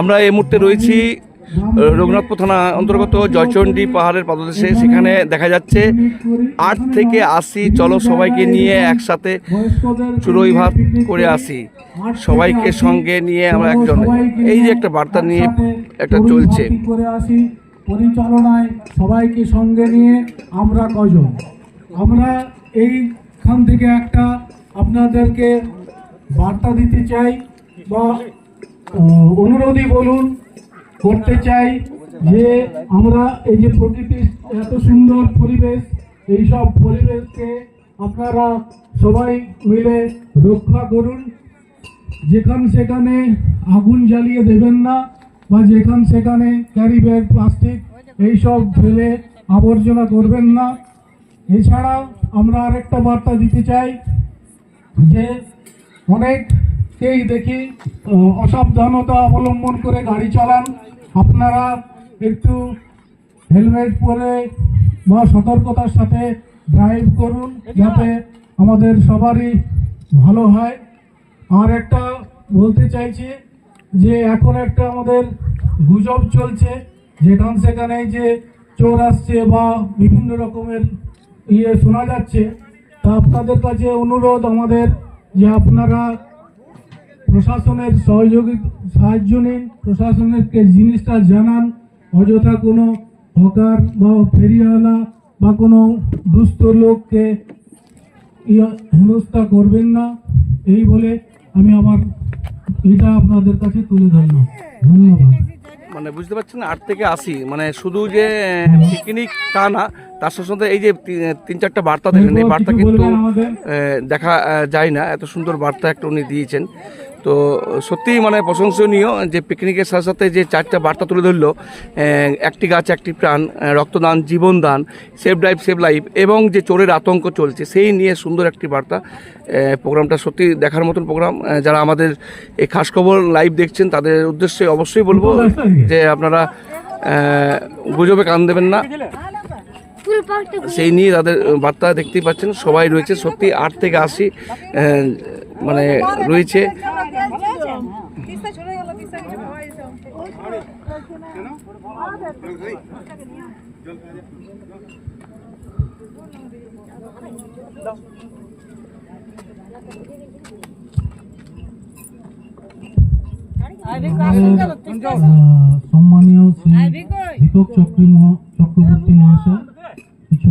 আমরা এই মুহূর্তে রয়েছি রঘুনাথপুর থানা অন্তর্গত জয়চণ্ডী পাহাড়ের পাদদেশে। সেখানে দেখা যাচ্ছে আট থেকে আশি চলো সবাইকে নিয়ে একসাথে চুড়োই ভাত করে আসি। সবাইকে সঙ্গে নিয়ে আমরা একজন এই যে একটা বার্তা নিয়ে একটা চলছে। পরিচালনায় সবাইকে সঙ্গে নিয়ে আমরা কজন আমরা এইখান থেকে একটা আপনাদেরকে বার্তা দিতে চাই বা অনুরোধই বলুন, করতে চাই যে আমরা এই যে প্রকৃতির এত সুন্দর পরিবেশ, এই সব পরিবেশকে আপনারা সবাই মিলে রক্ষা করুন। যেখান সেখানে আগুন জ্বালিয়ে দেবেন না, বা যেখান সেখানে ক্যারি ব্যাগ প্লাস্টিক এইসব ফেলে আবর্জনা করবেন না। এছাড়া আমরা আরেকটা বার্তা দিতে চাই যে অনেককেই দেখি অসাবধানতা অবলম্বন করে গাড়ি চালান। আপনারা একটু হেলমেট পরে বা সতর্কতার সাথে ড্রাইভ করুন, যাতে আমাদের সবারই ভালো হয়। আর একটা বলতে চাইছি যে, এখন একটা আমাদের গুজব চলছে, যেখান সেখানে যে চোর আসছে বা বিভিন্ন রকমের ইয়ে শোনা যাচ্ছে। তা আপনাদের কাছে অনুরোধ আমাদের যে আপনারা প্রশাসনের সহযোগী সাহায্য নিন। প্রশাসনেরকে জিনিসটা জানান। অযথা কোনো হকার বা ফেরিওয়ালা বা কোনো দুস্থ লোককে হেনস্থা করবেন না। এই বলে আমি আমার এটা আপনাদের কাছে তুলে ধরলাম। ধন্যবাদ। মানে বুঝতে পারছেন আট থেকে আশি। মানে শুধু যে পিকনিক তা না তার সাথে সাথে এই যে তিন চারটা বার্তা দেখেন এই বার্তা কিন্তু? দেখা যায় না। এত সুন্দর বার্তা একটা উনি দিয়েছেন। তো সত্যিই মানে প্রশংসনীয় যে পিকনিকের সাথে সাথে যে চারটা বার্তা তুলে ধরলো একটি গাছ, একটি প্রাণ রক্তদান, জীবনদান সেভ ড্রাইভ সেভ লাইফ এবং যে চোরের আতঙ্ক চলছে, সেই নিয়ে সুন্দর একটি বার্তা। প্রোগ্রামটা সত্যি দেখার মতন প্রোগ্রাম। যারা আমাদের এই খাস খবর লাইভ দেখছেন, তাদের উদ্দেশ্যে অবশ্যই বলব যে আপনারা গুজবে কান দেবেন না। সেই নিয়ে তাদের বার্তা দেখতেই পাচ্ছেন, সবাই রয়েছে সত্যি আট থেকে আশি মানে রয়েছে। সম্মানীয় চক্রবর্তী মহাশয় কিছু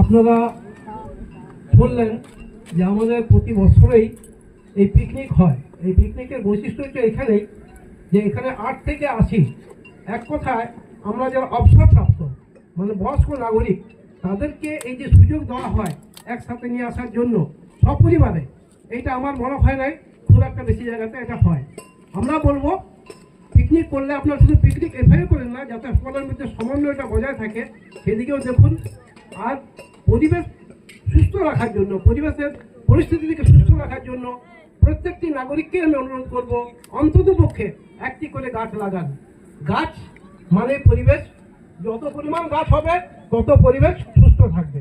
আপনারা বললেন যে আমাদের প্রতি বছরেই এই পিকনিক হয়। এই পিকনিকের বৈশিষ্ট্য হচ্ছে এখানেই যে এখানে আট থেকে আশি। এক কথায় আমরা যারা অবসরপ্রাপ্ত মানে বয়স্ক নাগরিক, তাদেরকে এই যে সুযোগ দেওয়া হয় একসাথে নিয়ে আসার জন্য সপরিবারে, এইটা আমার মনে হয় নাই, খুব একটা বেশি জায়গাতে এটা হয়। আমরা বলব পিকনিক করলে আপনার শুধু পিকনিক এভাবে করেন না, যাতে সকলের মধ্যে সমন্বয়টা বজায় থাকে। সেদিকেও দেখুন, আর পরিবেশ সুস্থ রাখার জন্য, পরিবেশের পরিস্থিতিকে সুস্থ রাখার জন্য প্রত্যেকটি নাগরিককে আমি অনুরোধ করব অন্তত পক্ষে একটি করে গাছ লাগান। গাছ মানে পরিবেশ, যত পরিমাণ গাছ হবে, তত পরিবেশ সুস্থ থাকবে।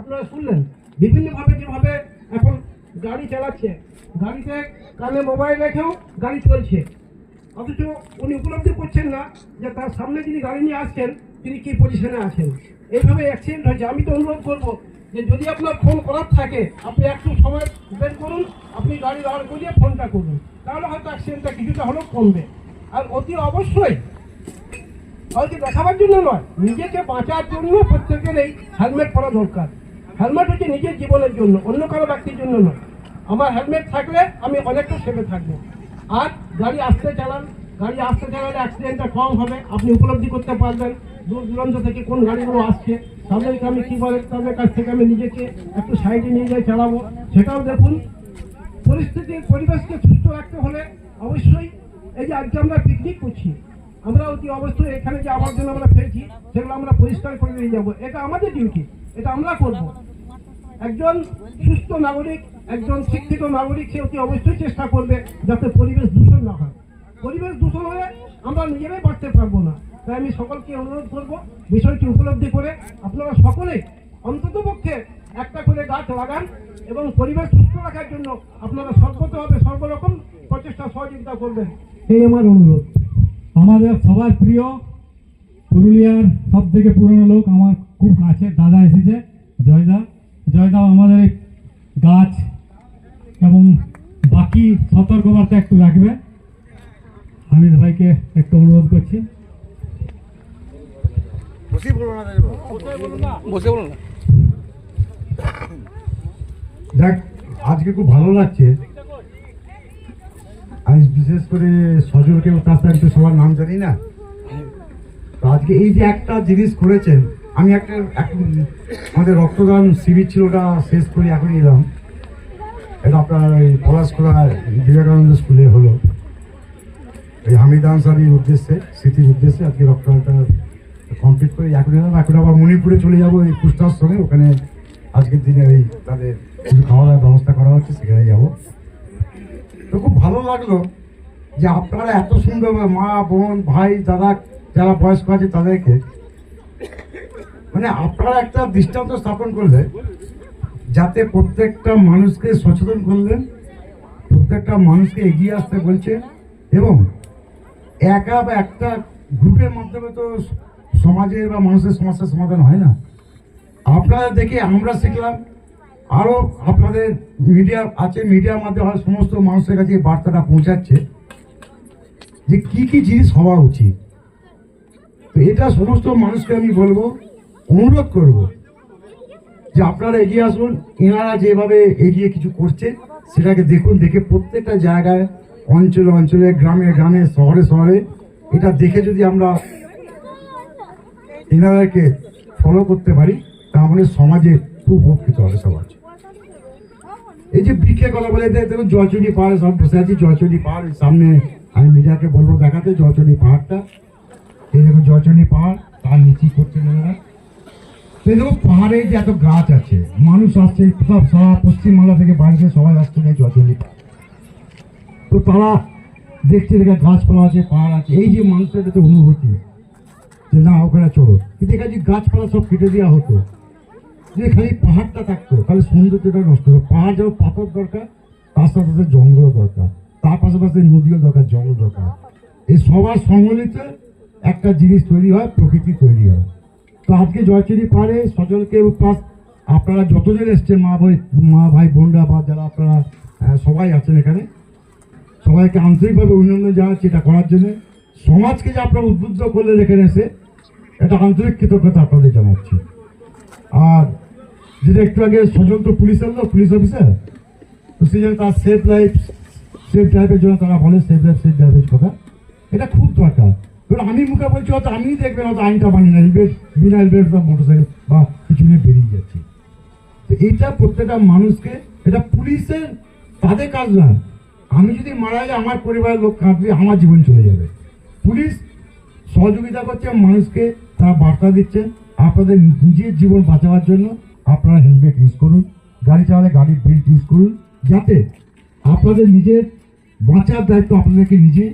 আপনারা শুনলেন, বিভিন্নভাবে যেভাবে এখন গাড়ি চালাচ্ছে। গাড়িতে কানে মোবাইল রেখেও গাড়ি চলছে। অথচ উনি উপলব্ধি করছেন না যে তার সামনে যিনি গাড়ি নিয়ে আসছেন, তিনি কি পজিশনে আছেন? এইভাবে অ্যাক্সিডেন্ট হয়েছে আমি তো অনুরোধ করব যে যদি আপনার ফোন করার থাকে, আপনি একটু সময় বের করুন, আপনি গাড়ি দাঁড় করিয়ে ফোনটা করুন। তাহলে হয়তো অ্যাক্সিডেন্টটা কিছুটা হলেও কমবে। আর অতি অবশ্যই কাউকে দেখাবার জন্য নয়, নিজেকে বাঁচার জন্য প্রত্যেকেরই হেলমেট পরা দরকার। হেলমেট হচ্ছে নিজের জীবনের জন্য, অন্য কারও ব্যক্তির জন্য নয়। আমার হেলমেট থাকলে আমি অনেকটা সেভে থাকব। আর গাড়ি আসতে চালান, গাড়ি আসতে চালালে অ্যাক্সিডেন্টটা কম হবে, আপনি উপলব্ধি করতে পারবেন দূর দূরান্ত থেকে কোন গাড়িগুলো আসছে, তাদেরকে আমি কী বলে, তাদের কাছ থেকে আমি নিজেকে একটু সাইডে নিয়ে যাই চালাবো। সেটাও দেখুন। পরিস্থিতি পরিবেশকে সুস্থ রাখতে হলে অবশ্যই এই যে আজকে আমরা পিকনিক করছি, আমরা অতি অবশ্যই এখানে যে আবর্জনা আমরা ফেলছি, সেগুলো আমরা পরিষ্কার করে নিয়ে যাব। এটা আমাদের ডিউটি এটা আমরা করব। একজন সুস্থ নাগরিক, একজন শিক্ষিত নাগরিক, সে অতি অবশ্যই চেষ্টা করবে যাতে পরিবেশ দূষণ না হয়। পরিবেশ দূষণ হলে আমরা নিজেরাই বাড়তে পারব না। তাই আমি সকলকে অনুরোধ করব বিষয়টি উপলব্ধি করে আপনারা সকলে অন্তত পক্ষে একটা করে গাছ লাগান এবং পরিবেশ সুস্থ রাখার জন্য আপনারা সর্বতভাবে সর্বরকম প্রচেষ্টা সহযোগিতা করবেন। এই আমার অনুরোধ। আমাদের সবার প্রিয় পুরুলিয়ার সব থেকে পুরনো লোক আমার খুব কাছের দাদা এসেছে জয়দা। জয়দা আমাদের গাছ এবং বাকি সতর্কবার্তা একটু রাখবে। আমি ভাইকে একটু অনুরোধ করছি। বলুন না দেখ আজকে খুব ভালো লাগছে। আমি বিশেষ করে সজলকে তার সবার নাম জানি না। তো আজকে এই যে একটা জিনিস করেছেন আমি একটা, এক- আমাদের রক্তদান শিবির ছিল, ওটা শেষ করে এখন এলাম। এটা আপনার ওই পলাশখোলা বিবেকানন্দ স্কুলে হলো। এই হামিদ আনসারির উদ্দেশ্যে, স্মৃতির উদ্দেশ্যে আজকে রক্তদানটা কমপ্লিট করে এখন এলাম। এখন আবার মণিপুরে চলে যাব এই কুষ্টাশ্রমে ওখানে আজকের দিনে ওই তাদের কিছু খাওয়া দাওয়ার ব্যবস্থা করা হচ্ছে, সেখানে যাব। তো খুব ভালো লাগল যে আপনারা এত সুন্দর মা, বোন, ভাই, দাদা যারা বয়স্ক আছে তাদেরকে। মানে আপনারা একটা দৃষ্টান্ত স্থাপন করলে, যাতে প্রত্যেকটা মানুষকে সচেতন করলেন প্রত্যেকটা মানুষকে এগিয়ে আসতে বলছে এবং একা বা একটা গ্রুপের মাধ্যমে তো সমাজের বা মানুষের সমস্যার সমাধান হয় না। আপনারা দেখে আমরা শিখলাম আরও আপনাদের মিডিয়া আছে, মিডিয়ার মাধ্যমে সমস্ত মানুষের কাছে বার্তাটা পৌঁছাচ্ছে যে কি কি জিনিস হওয়া উচিত। তো এটা সমস্ত মানুষকে আমি বলব, অনুরোধ করব যে আপনারা এগিয়ে আসুন এনারা যেভাবে এগিয়ে কিছু করছে, সেটাকে দেখুন, দেখে প্রত্যেকটা জায়গায়, অঞ্চলে অঞ্চলে, গ্রামে গ্রামে, শহরে শহরে, এটা দেখে যদি আমরা এনাদেরকে ফলো করতে পারি, তাহলে সমাজে খুব উপকৃত হবে সমাজ এই যে বৃক্ষের কথা বলে দেখুন জয়চন্ডী পাহাড়ে সব বসে আছি জয়চন্ডী পাহাড়, সামনে আমি মিডিয়াকে বলব দেখাতে জয়চন্ডী পাহাড়টা। এই দেখুন জয়চন্ডী পাহাড়, তার নিচেই করছে এনারা তো দেখুন পাহাড়ে যে এত গাছ আছে, মানুষ আসছে, সব সারা পশ্চিমবাংলা থেকে বাড়িতে সবাই আসছে এই জয়চন্ডী পাহাড়। তো তারা দেখছে দেখে গাছপালা আছে, পাহাড় আছে, এই যে মানুষের একটা অনুভূতি যে না, ওখানে চলো। কিন্তু এখানে যে গাছপালা সব কেটে দেওয়া হতো, যে খালি পাহাড়টা থাকতো তাহলে সৌন্দর্যটা নষ্ট হতো। পাহাড় যেমন পাথর দরকার, তার সাথে সাথে জঙ্গলও দরকার। তার পাশাপাশি নদীও দরকার জঙ্গল দরকার। এই সবার সম্মিলিত একটা জিনিস তৈরি হয়, প্রকৃতি তৈরি হয়। তো আজকে জয়চুরি পারে সজলকে প্লাস আপনারা যতজন এসছেন, মা ভাই মা ভাই, বোনরা বা যারা আপনারা সবাই আছেন এখানে, সবাইকে আন্তরিকভাবে অভিনন্দন জানাচ্ছি এটা করার জন্য। সমাজকে যে আপনারা উদ্বুদ্ধ করলেন এখানে এসে, এটা আন্তরিক কৃতজ্ঞতা আপনাদের জানাচ্ছি। আর যেটা একটু আগে সজল তো পুলিশের লোক পুলিশ অফিসার তো সেই জন্য তার সেফ লাইফ সেফ ড্রাইভের জন্য তারা বলে সেফ লাইফ সেফ ড্রাইভের কথা। এটা খুব দরকার। আমি মুখে বলছি হয়তো আমি দেখবেন হয়তো আইনটা মানি না। হেলমেট বিনা হেলমেট বা মোটরসাইকেল, বা পিছনে বেরিয়ে যাচ্ছে। তো এইটা প্রত্যেকটা মানুষকে, এটা পুলিশের তাদের কাজ না। আমি যদি মারা যাই, আমার পরিবারের লোক কাঁদবে আমার জীবন চলে যাবে। পুলিশ সহযোগিতা করছে, মানুষকে তারা বার্তা দিচ্ছে। আপনাদের নিজের জীবন বাঁচাবার জন্য আপনারা হেলমেট ইউজ করুন, গাড়ি চালালে গাড়ির বেল্ট ইউজ করুন, যাতে আপনাদের নিজের বাঁচার দায়িত্ব আপনাদেরকে নিজে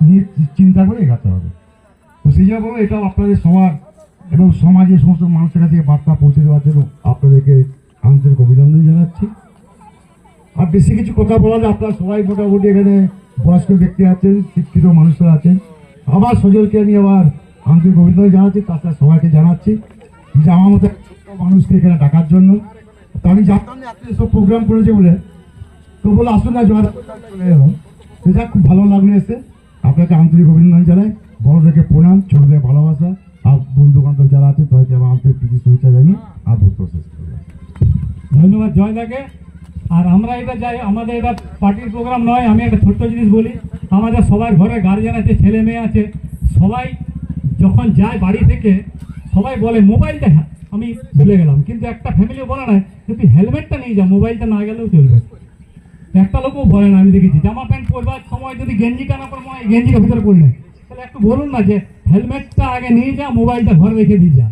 নিয়ে চিন্তা করে এগাতে হবে। তো সেই জন্য বলব, এটাও আপনাদের সবার এবং সমাজের সমস্ত মানুষের কাছে বার্তা পৌঁছে দেওয়ার জন্য আপনাদেরকে আন্তরিক অভিনন্দন জানাচ্ছি। আর বেশি কিছু কথা বলা যায় আপনারা সবাই মোটামুটি এখানে বয়স্ক ব্যক্তি আছেন, শিক্ষিত মানুষরা আছেন। আবার সজলকে আমি আবার আন্তরিক অভিনন্দন জানাচ্ছি, তাছাড়া সবাইকে জানাচ্ছি যে আমার মতো মানুষকে এখানে ডাকার জন্য। তো আমি জানতাম না এত এসব প্রোগ্রাম করেছে বলে। তো বলে আসুন না জয় চলে এলাম সেটা খুব ভালো লাগল এসে। আপনাকে আন্তরিক অভিনন্দন জানাই। বড়দেরকে প্রণাম ছোটদের ভালোবাসা। আর বন্ধু বান্ধব যারা আছে, তাদেরকে আমার আন্তরিক প্রীতি, শুভেচ্ছা জানিয়ে আর বক্তব্য শেষ ধন্যবাদ জয়দাকে। আর আমরা এটা যাই, আমাদের এটা পার্টির প্রোগ্রাম নয়, আমি একটা ছোট্ট জিনিস বলি। আমাদের সবার ঘরে গার্জেন আছে, ছেলে মেয়ে আছে। সবাই যখন যায় বাড়ি থেকে, সবাই বলে মোবাইলটা আমি ভুলে গেলাম। কিন্তু একটা ফ্যামিলি বলে না যে তুই হেলমেটটা নিয়ে যা মোবাইলটা না গেলেও চলবে। একটা লোকও বলে না, আমি দেখেছি। জামা প্যান্ট পরবার সময় যদি গেঞ্জিটা না পরবো এই গেঞ্জিটা ভিতরে পড়লে তাহলে একটু বলুন না যে, হেলমেটটা আগে নিয়ে যা, মোবাইলটা ঘরে রেখে দিয়ে যা।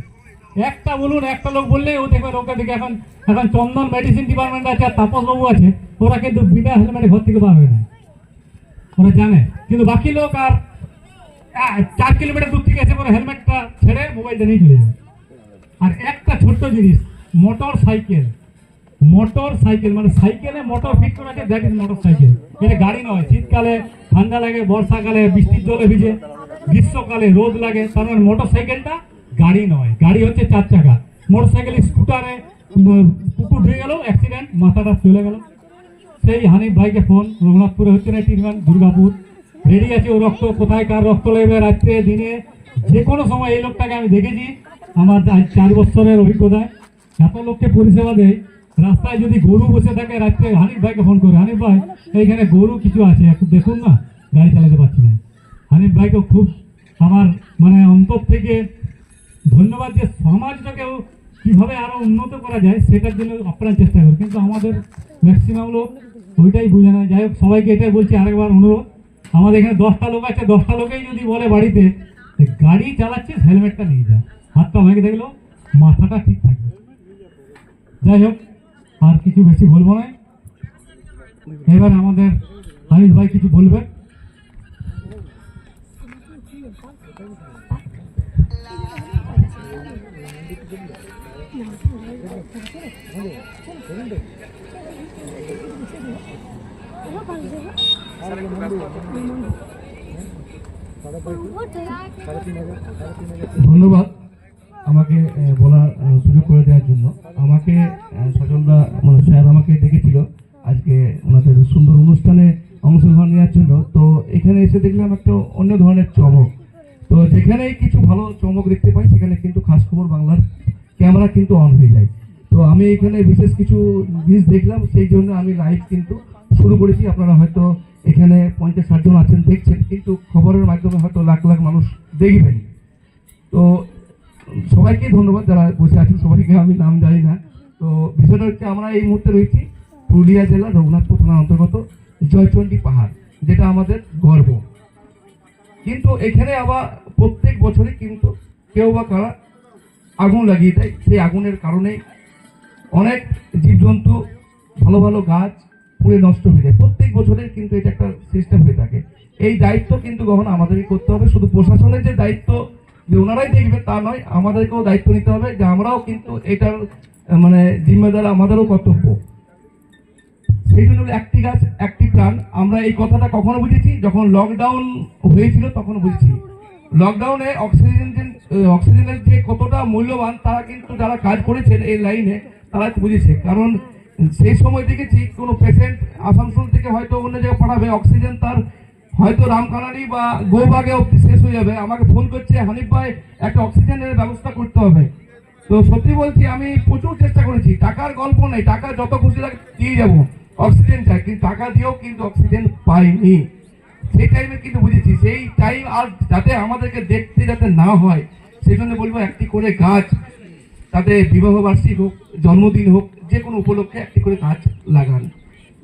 একটা বলুন, একটা লোক বললে ও দেখবে ওকে দেখে এখন এখন চন্দন মেডিসিন ডিপার্টমেন্ট আছে আর তাপস বাবু আছে। ওরা কিন্তু বিনা হেলমেটে ঘর থেকে হয় না। ওরা জানে। কিন্তু বাকি লোক আর চার কিলোমিটার দূর থেকে এসে পরে হেলমেটটা ছেড়ে মোবাইলটা নিয়ে চলে যায়। আর একটা ছোট্ট জিনিস মোটর সাইকেল মোটর সাইকেল মানে সাইকেলে মোটর ফিট করা আছে দ্যাট মোটর সাইকেল এটা গাড়ি নয়, শীতকালে ঠান্ডা লাগে, বর্ষাকালে বৃষ্টির জলে ভিজে, গ্রীষ্মকালে রোদ লাগে, তার মানে মোটর সাইকেলটা গাড়ি নয়, গাড়ি হচ্ছে চার চাকা। মোটর সাইকেল স্কুটারে কুকুর ঢুকে গেল অ্যাক্সিডেন্ট মাথাটা চলে গেল। সেই হানিফ ভাইকে ফোন রঘুনাথপুরে হচ্ছে না ট্রিটমেন্ট দুর্গাপুর। রেডি আছে ও রক্ত, কোথায়, কার রক্ত লাগবে, রাত্রে, দিনে, যে কোনো সময় এই লোকটাকে আমি দেখেছি, আমার চার বছরের অভিজ্ঞতায়। এত লোককে পরিষেবা দেয় রাস্তায় যদি গরু বসে থাকে, রাত্রে হানিফ ভাইকে ফোন করে, হানিফ ভাই, এইখানে গরু কিছু আছে, একটু দেখুন না, গাড়ি চালাতে পারছি না। হানিফ ভাইকে খুব আমার মানে অন্তর থেকে ধন্যবাদ যে সমাজটাকেও কীভাবে আরও উন্নত করা যায়, সেটার জন্য আপনার চেষ্টা করি কিন্তু আমাদের ম্যাক্সিমাম লোক ওইটাই বুঝে না। যাই হোক, সবাইকে এটাই বলছি আরেকবার অনুরোধ। আমাদের এখানে দশটা লোক আছে, দশটা লোকেই যদি বলে বাড়িতে গাড়ি চালাচ্ছিস, হেলমেটটা নিয়ে যা। হাতটা ভেঙে দেখল, মাথাটা ঠিক থাকবে। যাই হোক আর কিছু বেশি বলব না। এবার আমাদের হানিফ ভাই কিছু বলবে। ধন্যবাদ। আমাকে বলার সুযোগ করে দেওয়ার জন্য। আমাকে সজলদা মানে স্যার আমাকে ডেকেছিল। আজকে ওনাদের সুন্দর অনুষ্ঠানে অংশগ্রহণ নেওয়ার জন্য। তো এখানে এসে দেখলাম একটা অন্য ধরনের চমক। তো যেখানেই কিছু ভালো চমক দেখতে পাই, সেখানে কিন্তু খাস খবর বাংলার ক্যামেরা কিন্তু অন হয়ে যায়। তো আমি এখানে বিশেষ কিছু জিনিস দেখলাম, সেই জন্য আমি লাইভ কিন্তু শুরু করেছি। আপনারা হয়তো এখানে পঞ্চাশ, ষাট জন আছেন, দেখছেন, কিন্তু খবরের মাধ্যমে হয়তো লাখ লাখ মানুষ দেখবেন। তো সবাইকে ধন্যবাদ যারা বসে আছেন, সবাইকে আমি নাম জানি না। তো বিষয়টা হচ্ছে আমরা এই মুহূর্তে রয়েছি পুরুলিয়া জেলার রঘুনাথপুর থানার অন্তর্গত জয়চণ্ডী পাহাড়, যেটা আমাদের গর্ব। কিন্তু এখানে আবার প্রত্যেক বছরই কিন্তু কেউ বা কারা আগুন লাগিয়ে দেয়। সেই আগুনের কারণে অনেক জীবজন্তু, ভালো ভালো গাছ পুড়ে নষ্ট হয়ে যায়। প্রত্যেক বছরের কিন্তু এটা একটা সিস্টেম হয়ে থাকে। এই দায়িত্ব কিন্তু গ্রহণ আমাদেরই করতে হবে। শুধু প্রশাসনের যে দায়িত্ব যে ওনারাই দেখবে তা নয়, আমাদেরকেও দায়িত্ব নিতে হবে যে আমরাও কিন্তু এটার মানে জিম্মেদার আমাদেরও কর্তব্য। সেই জন্য একটি গাছ, একটি প্রাণ, আমরা এই কথাটা কখনো বুঝেছি, যখন লকডাউন হয়েছিল তখন বুঝেছি। লকডাউনে অক্সিজেন যে- অক্সিজেনের যে কতটা মূল্যবান, তারা কিন্তু যারা কাজ করেছেন এই লাইনে তারা বুঝেছে। কারণ সেই সময় দেখেছি কোনো পেশেন্ট আসানসোল থেকে হয়তো অন্য জায়গায় পাঠাবে অক্সিজেন তার হয়তো রামকানারি বা গৌবাগে অব্দি শেষ হয়ে যাবে। আমাকে ফোন করছে, হানিফ ভাই, একটা অক্সিজেনের ব্যবস্থা করতে হবে। তো সত্যি বলছি, আমি প্রচুর চেষ্টা করেছি। টাকার গল্প নেই, টাকা যত খুশি লাগে দিয়ে যাব অক্সিজেন চাই কিন্তু টাকা দিয়েও কিন্তু অক্সিজেন পাইনি। সেই টাইমে কিন্তু বুঝেছি, সেই টাইম আর যাতে আমাদেরকে দেখতে যাতে না হয় সেই জন্য বলব একটি করে গাছ, তাতে বিবাহ বার্ষিক হোক, জন্মদিন হোক যে কোনো উপলক্ষে একটি করে গাছ লাগান।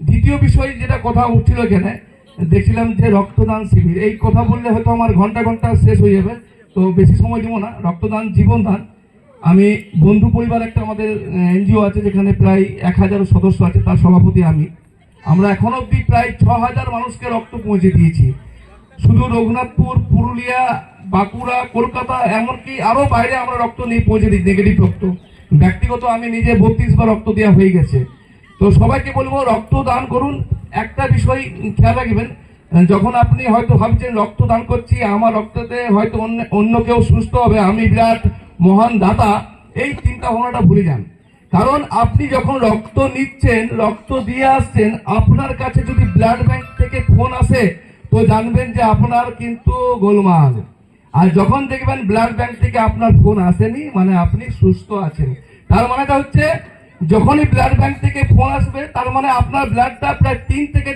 দ্বিতীয় বিষয়, যেটা কথা উঠছিল এখানে দেখছিলাম যে রক্তদান শিবির। এই কথা বললে হয়তো আমার ঘণ্টা ঘণ্টা শেষ হয়ে যাবে। তো বেশি সময় দিব না। রক্তদান জীবনদান আমি বন্ধু পরিবার একটা আমাদের এনজিও আছে যেখানে প্রায় এক হাজার সদস্য আছে, তার সভাপতি আমি। আমরা এখন অবধি প্রায় ছ হাজার মানুষকে রক্ত পৌঁছে দিয়েছি। শুধু রঘুনাথপুর, পুরুলিয়া, বাঁকুড়া, কলকাতা, এমনকি আরও বাইরে আমরা রক্ত নিয়ে পৌঁছে দিই নেগেটিভ রক্ত। ব্যক্তিগত আমি নিজে বত্রিশ বার রক্ত দেওয়া হয়ে গেছে। তো সবাইকে বলব রক্ত দান করুন। একটা বিষয় খেয়াল রাখবেন, যখন আপনি হয়তো ভাবছেন রক্ত দান করছি, আমার রক্ততে হয়তো অন্য অন্য কেউ সুস্থ হবে, আমি বিরাট মহান দাতা, এই চিন্তা ভাবনাটা ভুলে যান। কারণ আপনি যখন রক্ত নিচ্ছেন, রক্ত দিয়ে আসছেন, আপনার কাছে যদি ব্লাড ব্যাংক থেকে ফোন আসে, তো জানবেন যে আপনার কিন্তু গোলমাল। আর যখন দেখবেন ব্লাড ব্যাংক থেকে আপনার ফোন আসেনি মানে আপনি সুস্থ আছেন। তার মানেটা হচ্ছে যখনই ব্লাড ব্যাংক থেকে ফোন আসবে, তার মানে আপনার ব্লাডটা প্রায় তিন থেকে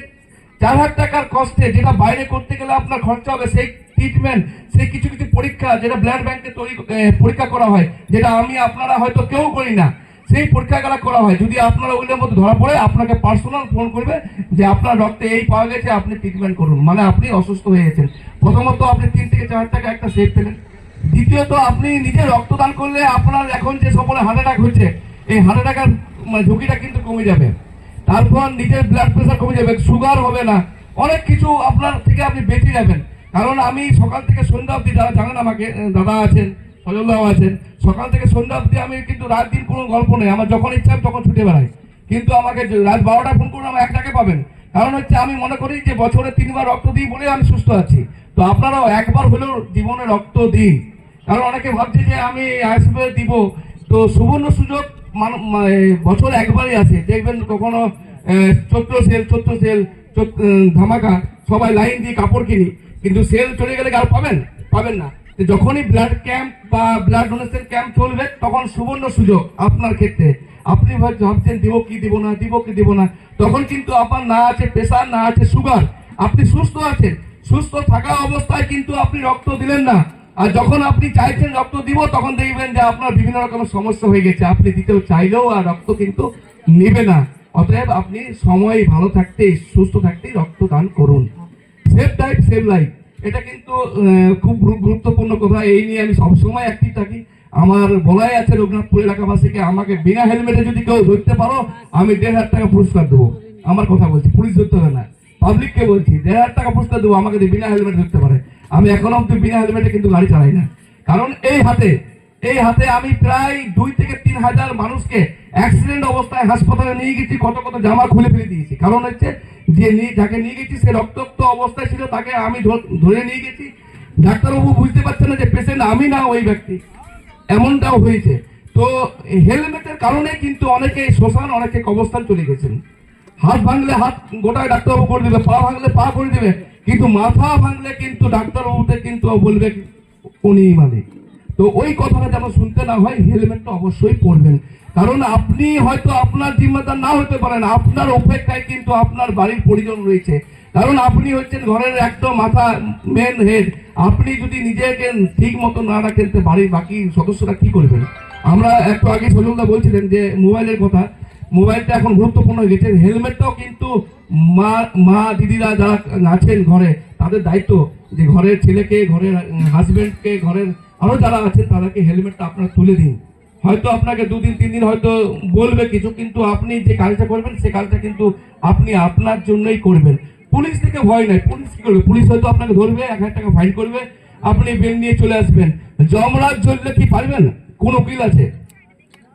চার হাজার টাকার কষ্টে যেটা বাইরে করতে গেলে আপনার খরচা হবে, সেই ট্রিটমেন্ট সেই কিছু কিছু পরীক্ষা যেটা ব্লাড ব্যাংকে তৈরি পরীক্ষা করা হয়, যেটা আমি আপনারা হয়তো কেউ করি না, সেই পরীক্ষাগুলো করা হয়। যদি আপনারা ওইটার মধ্যে ধরা পড়ে, আপনাকে পার্সোনাল ফোন করবে যে আপনার রক্তে এই পাওয়া গেছে, আপনি ট্রিটমেন্ট করুন। মানে আপনি অসুস্থ হয়ে গেছেন। প্রথমত আপনি তিন থেকে চার হাজার টাকা একটা সেভ পেলেন। দ্বিতীয়ত আপনি নিজে রক্তদান করলে আপনার এখন যে সকলে হার্ট অ্যাটাক হচ্ছে এই হার্ট অ্যাটাকের ঝুঁকিটা কিন্তু কমে যাবে। তারপর নিজের ব্লাড প্রেশার কমে যাবে সুগার হবে না। অনেক কিছু আপনার থেকে আপনি বেঁচে যাবেন। কারণ আমি সকাল থেকে সন্ধ্যা অবধি, যারা জানেন আমাকে দাদা আছেন, সজলদাও আছেন, সকাল থেকে সন্ধ্যা অবধি আমি কিন্তু রাত দিন কোনো গল্প নেই। আমার যখন ইচ্ছা তখন ছুটে বেড়াই। কিন্তু আমাকে রাত বারোটা ফোন করুন, আমার একটাকে পাবেন। কারণ হচ্ছে আমি মনে করি যে বছরে তিনবার রক্ত দিই বলে আমি সুস্থ আছি। তো আপনারাও একবার হলেও জীবনে রক্ত দিন। কারণ অনেকে ভাবছে যে আমি আসবে দিব। তো সুবর্ণ সুযোগ মান- বছরে একবারই আছে। দেখবেন কখনো চৈত্র সেল চৈত্র সেল ধামাকা, সবাই লাইন দিয়ে কাপড় কিনি। কিন্তু সেল চলে গেলে আর পাবেন? পাবেন না। যখনই ব্লাড ক্যাম্প বা ব্লাড ডোনেশন ক্যাম্প চলবে, তখন সুবর্ণ সুযোগ আপনার ক্ষেত্রে। আপনি ভাবছেন, দিব কি, দিব না, দিব কি, দিব না। তখন কিন্তু আপনার না আছে প্রেশার না আছে সুগার আপনি সুস্থ আছেন। সুস্থ থাকা অবস্থায় কিন্তু আপনি রক্ত দিলেন না। আর যখন আপনি চাইছেন রক্ত দিব, তখন দেখবেন যে আপনার বিভিন্ন রকমের সমস্যা হয়ে গেছে। আপনি দিতেও চাইলেও আর রক্ত কিন্তু নেবে না। অতএব আপনি সময় ভালো থাকতে, সুস্থ থাকতেই রক্ত দান করুন। সেভ লাইফ সেভ লাইফ এটা কিন্তু খুব গুরুত্বপূর্ণ কথা। এই নিয়ে আমি সবসময় অ্যাক্টিভ থাকি। আমার বলাই আছে রঘুনাথপুর এলাকাবাসীকে, আমাকে বিনা হেলমেটে যদি কেউ ধরতে পারো, আমি দেড় হাজার টাকা পুরস্কার দেবো। আমার কথা বলছি, পুলিশ ধরতে হবে না। পাবলিককে বলছি, দেড় হাজার টাকা পুরস্কার দেবো, আমাকে বিনা হেলমেট ধরতে পারে। আমি এখনও অব্দি বিনা হেলমেটে কিন্তু গাড়ি চালাই না। কারণ এই হাতে এই হাতে আমি প্রায় দুই থেকে তিন হাজার মানুষকে অ্যাক্সিডেন্ট অবস্থায় হাসপাতালে নিয়ে গেছি, কত কত জামা খুলে ফেলে দিয়েছি। কারণ হচ্ছে যে যাকে নিয়ে গেছি, সে রক্তাক্ত অবস্থায় ছিল, তাকে আমি ধরে নিয়ে গেছি। ডাক্তারবাবু বুঝতে পারছে না যে পেশেন্ট আমি না ওই ব্যক্তি। এমনটাও হয়েছে। তো হেলমেটের কারণে কিন্তু অনেকে শ্মশান, অনেকে কবস্থান চলে গেছেন। হাত ভাঙলে হাত গোটায় ডাক্তারবাবু করে দেবে, পা ভাঙলে পা করে দেবে। কিন্তু মাথা ভাঙলে কিন্তু ডাক্তারবাবুতে কিন্তু বলবে উনি মালিক তো ওই কথাটা যেন শুনতে না হয়, হেলমেটটা অবশ্যই পরবেন। কারণ আপনি হয়তো আপনার জিম্মাদার না হতে পারেন, আপনার অপেক্ষায় কিন্তু আপনার বাড়ির পরিজন রয়েছে। কারণ আপনি হচ্ছেন ঘরের একদম মাথা মেন হেড আপনি যদি নিজেকে ঠিক মতো না রাখেন বাড়ির বাকি সদস্যরা কি করবেন? আমরা একটু আগে সজলদা বলছিলেন যে মোবাইলের কথা মোবাইলটা এখন গুরুত্বপূর্ণ হয়ে গেছে। হেলমেটটাও কিন্তু মা মা, দিদিরা যারা আছেন ঘরে, তাদের দায়িত্ব যে ঘরের ছেলেকে, ঘরের হাজবেন্ডকে ঘরের আরও যারা আছেন, তাদেরকে হেলমেটটা আপনারা তুলে দিন। হয়তো আপনাকে দুদিন তিন দিন হয়তো বলবে কিছু, কিন্তু আপনি যে কাজটা করবেন, সে কাজটা কিন্তু আপনি আপনার জন্যই করবেন। পুলিশ থেকে ভয় নাই। পুলিশ কি করবে? পুলিশ হয়তো আপনাকে ধরবে, এক হাজার টাকা ফাইন করবে, আপনি বেল নিয়ে চলে আসবেন। জমরাজ চললে কি পারবেন? কোন উকিল আছে?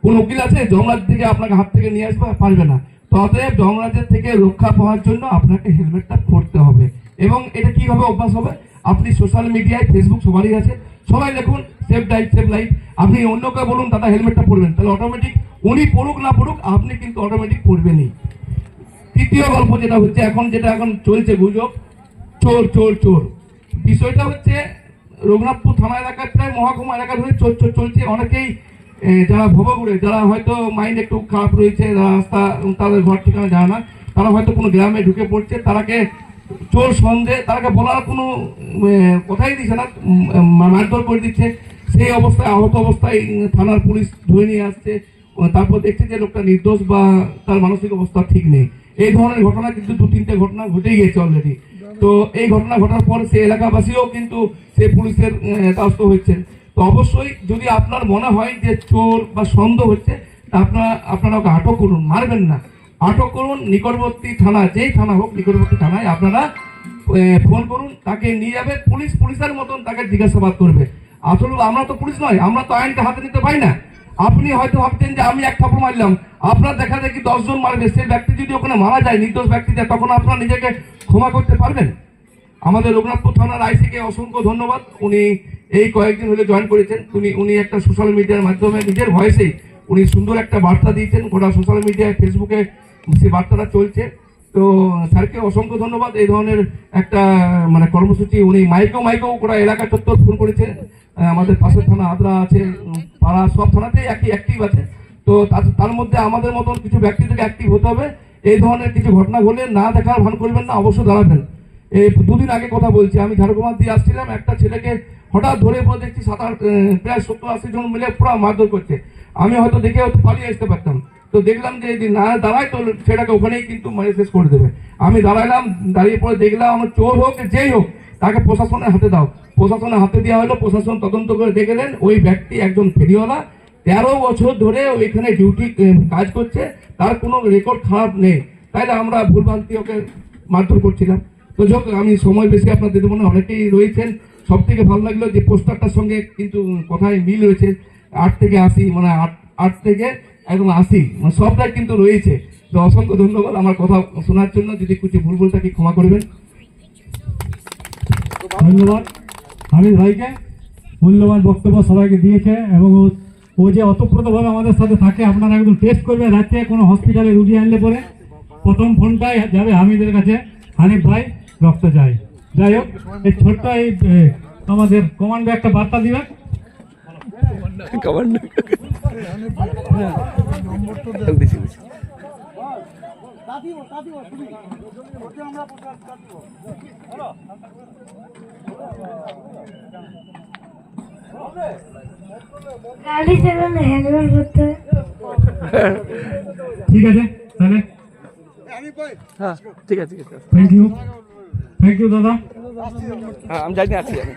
কোন উকিল আছে, যমরাজ থেকে আপনাকে হাত থেকে নিয়ে আসবে, পারবে না। তো অতএব যমরাজের থেকে রক্ষা পাওয়ার জন্য আপনাকে হেলমেটটা পরতে হবে। এবং এটা কীভাবে অভ্যাস হবে? আপনি সোশ্যাল মিডিয়ায় ফেসবুক সবারই আছে। সবাই দেখুন সেফ লাইফ সেফ লাইফ আপনি অন্যকে বলুন, দাদা, হেলমেটটা পরবেন। তাহলে অটোমেটিক উনি পড়ুক, না পড়ুক, আপনি কিন্তু অটোমেটিক পরবেনই। তৃতীয় গল্প যেটা হচ্ছে, এখন যেটা এখন চলছে গুজব, চোর চোর চোর। বিষয়টা হচ্ছে, রঘুনাথপুর থানা এলাকার প্রায় মহকুমা এলাকা ধরে চোর চোর চলছে। অনেকেই যারা ভবঘুরে যারা হয়তো মাইন্ড একটু খারাপ রয়েছে রাস্তা, তাদের ঘর ঠিকানা জানে না, তারা হয়তো কোনো গ্রামে ঢুকে পড়ছে, তারাকে চোর সন্দেহ তারাকে বলার কোনো কথাই দিচ্ছে না মারধর করে দিচ্ছে। সেই অবস্থায়, আহত অবস্থায় থানার পুলিশ ধরে নিয়ে আসছে। তারপর দেখছে যে লোকটা নির্দোষ বা তার মানসিক অবস্থা ঠিক নেই। এই ধরনের ঘটনা কিন্তু দু, তিনটে ঘটনা ঘটেই গেছে অলরেডি তো এই ঘটনা ঘটার পর সে এলাকাবাসীও কিন্তু সে পুলিশের দ্বারস্থ হচ্ছেন তো অবশ্যই যদি আপনার মনে হয় যে চোর বা সন্দেহ হচ্ছে আপনারা আপনারা ওকে আটক করুন, মারবেন না। আটক করুন, নিকটবর্তী থানা, যেই থানা হোক, নিকটবর্তী থানায় আপনারা ফোন করুন, তাকে নিয়ে যাবে, পুলিশ, পুলিশের মতন তাকে জিজ্ঞাসাবাদ করবে। আসলে আমরা তো পুলিশ নয়, আমরা তো আইনকে হাতে নিতে পারি না। আপনি হয়তো ভাবছেন যে আমি এক থাপড় মারলাম, আপনার দেখা দেখি দশজন মারবে, সেই ব্যক্তি যদি ওখানে মারা যায়, নির্দোষ ব্যক্তি যায়, তখন আপনারা নিজেকে ক্ষমা করতে পারবেন? আমাদের রঘুনাথপুর থানার আইসিকে অসংখ্য ধন্যবাদ, উনি এই কয়েকদিন হলে জয়েন করেছেন। উনি উনি একটা সোশ্যাল মিডিয়ার মাধ্যমে নিজের ভয়েসেই উনি সুন্দর একটা বার্তা দিয়েছেন। গোটা সোশ্যাল মিডিয়ায় ফেসবুকে সেই বার্তাটা চলছে। তো, স্যারকে অসংখ্য ধন্যবাদ। এই ধরনের একটা মানে কর্মসূচি উনি মাইকেও মাইকেও গোটা এলাকা চত্বর ফোন করেছে। আমাদের পাশের থানা আদ্রা আছে পাড়া সব থানাতেই একই অ্যাক্টিভ আছে। তো তার- মধ্যে আমাদের মতন কিছু ব্যক্তি থেকে অ্যাক্টিভ হতে হবে। এই ধরনের কিছু ঘটনা ঘটলে না দেখার ভান করবেন না অবশ্যই দাঁড়াবেন। এই দুদিন আগে কথা বলছি। আমি ঝাড়গ্রাম দিয়ে আসছিলাম। একটা ছেলেকে হঠাৎ ধরে পড়ে দেখছি সাত আট প্রায় সত্তর আশি জন মিলে পুরো মারধর করছে। আমি হয়তো দেখে হয়তো পালিয়ে আসতে পারতাম। তো দেখলাম যে যদি না দাঁড়ায় তো সেটাকে ওখানেই কিন্তু মেরে শেষ করে দেবে। আমি দাঁড়াইলাম, দাঁড়িয়ে পরে দেখলাম আমার চোর হোক যেই হোক, তাকে প্রশাসনের হাতে দাও। প্রশাসনের হাতে দেওয়া হলো, প্রশাসন তদন্ত করে দেখলেন ওই ব্যক্তি একজন ফেরিওয়ালা। তেরো বছর ধরে ওইখানে ডিউটি কাজ করছে। তার কোনো রেকর্ড খারাপ নেই। তাইলে আমরা ভুলভ্রান্তি ওকে মারধর করছিলাম। তো যাক আমি সময় বেশি আপনাদের দেবো না অনেকেই রয়েছেন। সব থেকে ভালো লাগল যে পোস্টারটার সঙ্গে কিন্তু কথায় মিল রয়েছে। আট থেকে আশি মানে আট আট থেকে একদম আশি মানে সবটাই কিন্তু রয়েছে। তো অসংখ্য ধন্যবাদ আমার কথা শোনার জন্য। যদি কিছু ভুল ভুল থাকে ক্ষমা করবেন। ধন্যবাদ। হামিদ ভাইকে মূল্যবান বক্তব্য সবাইকে দিয়েছে এবং ও- যে অতপ্রতভাবে আমাদের সাথে থাকে, আপনারা একদম টেস্ট করবে রাত্রে কোনো হসপিটালে রুগী আনলে পরে প্রথম ফোনটাই যাবে হামিদের কাছে। হানিফ ভাই, রক্ত চাই। যাই হোক এই ছোট্ট এই আমাদের কমান্ডো একটা বার্তা দিবে হয়। ঠিক আছে তাহলে। হ্যাঁ ঠিক আছে ঠিক আছে। থ্যাংক ইউ থ্যাংক ইউ দাদা। হ্যাঁ আমি জানি আছি আমি।